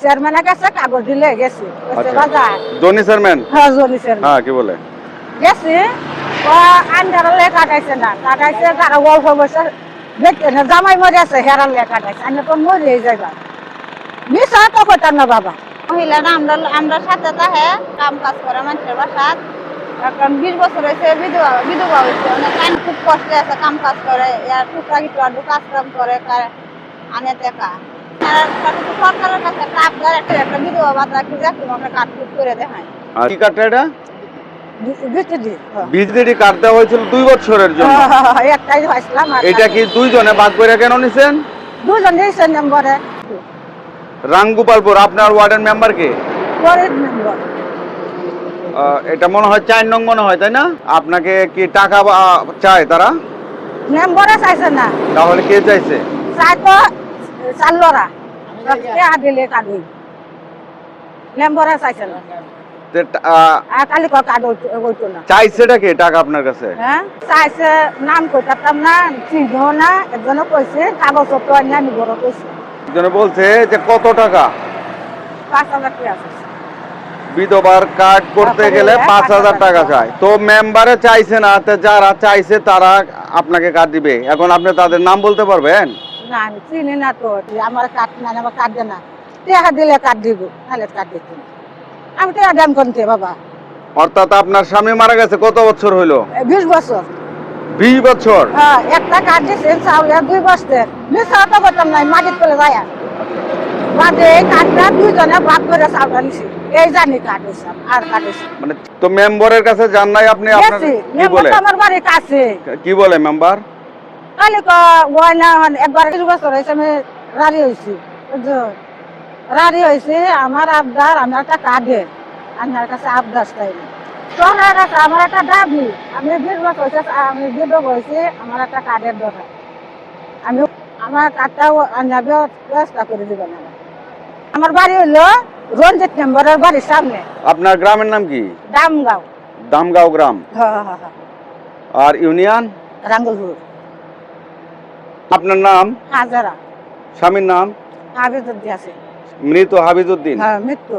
চেয়ারম্যানের কাছে কাগজ দিলে গেছি। আচ্ছা। বাজার। জনি চেয়ারম্যান হ্যাঁ জনি চেয়ারম্যান হ্যাঁ কি বলে? গেছি। ও কাটাইছে না। কাটাইছে কারও অল্প বছর জামাই মরে আছে হেরালে কাটাইছে। আমি তো মরে যাইবা। মিশা তো করতাম না বাবা। মহিলারা আমরা আমরা সাথে তাহে কাম কাজ করে মানুষের বাসাত। এখন বিশ বছর হয়েছে বিধবা বিধবা হয়েছে। অনেক আইন খুব কষ্টে আছে কাম কাজ করে। ইয়ার টুকরা আডু কাজ কাম করে আনে তো সরকারের কাছে একটা আবদার একটা একটা বিধবা ভাতা কি দেখুন আমরা কাজ করে দেখায় কি কার্ডটা এটা দিতে কার্ড দেওয়া হয়েছিল দুই বছরের জন্য একটাই হয়েছিলাম এটা কি দুইজনে ভাগ করে কেন নিছেন দুজন দিয়েছে নম্বরে রামগোপালপুর আপনার ওয়ার্ডের মেম্বার কে এটা মনে হয় চার নং মনে হয় তাই না আপনাকে কি টাকা চায় তারা নম্বরে চাইছে না তাহলে কে চাইছে চাই তো চাল্লরা কে দিলে কাঁদি। নম্বরে চাইছে না। তে টা- আহ, আর কালি ক কাঁদ না। চাইছেটা কে টাকা আপনার কাছে? হ্যাঁ? চাইছে নাম কইতাম না চিহ্ন না একজনে কইছে কাগজপত্র আনি আমি বড় কইছে। একজনে বলছে যে কত টাকা? পাঁচ হাজার টাকা বিধবার কার্ড করতে গেলে পাঁচ হাজার টাকা টাকা। চায় তো মেম্বারে চাইছে না যারা চাইছে তারা আপনাকে কার্ড দিবে। এখন আপনি তাদের নাম বলতে পারবেন? না আমি চিনি না তো আমার না আমার না টাকা দিলে দিব কাঠ দিত আমি দাম করতে বাবা। অর্থাৎ আপনার স্বামী মারা গেছে কত বছর হইল? বিশ বছর। বিশ বছর? হ্যাঁ একটা কাঠ দিয়েছেন চাউলে দুই বস্তের মিশা তো করতাম না মাটির করে যায়। বাদে এই কাঠটা দুইজনে ভাগ করে চাউলটা নিছি এই জানি কাঠ আর কাঠ মানে তো মেম্বারের কাছে যান নাই আপনি আপনার কি বলে? আমার বাড়ির কাছে কি বলে মেম্বার? কালি গয়না একবার কিছু বছর হয়েছে আমি রাড়ি হয়েছি? রাড়ি হয়েছে আমার আবদার আমার একটা কাঁদে আমার কাছে আবদার চাই তোমার কাছে আমার একটা দাবি। আমি বছর হয়েছে আমি বিধব হয়েছি আমার একটা কার্ডের দরকার। আমি আমার কার্ডটা আনার ব্যবস্থা করে দিবেন আমার আমার বাড়ি হইল রঞ্জিত মেম্বারের বাড়ির সামনে। আপনার গ্রামের নাম কি? দামগাঁও। দামগাঁও গ্রাম। হ্যাঁ হ্যাঁ হ্যাঁ। আর ইউনিয়ন? রাঙ্গুলপুর। আপনার নাম? হাজারা। স্বামীর নাম? আবেদন আছে। মৃত হাবিজুদ্দিন হ্যাঁ মৃত্যু।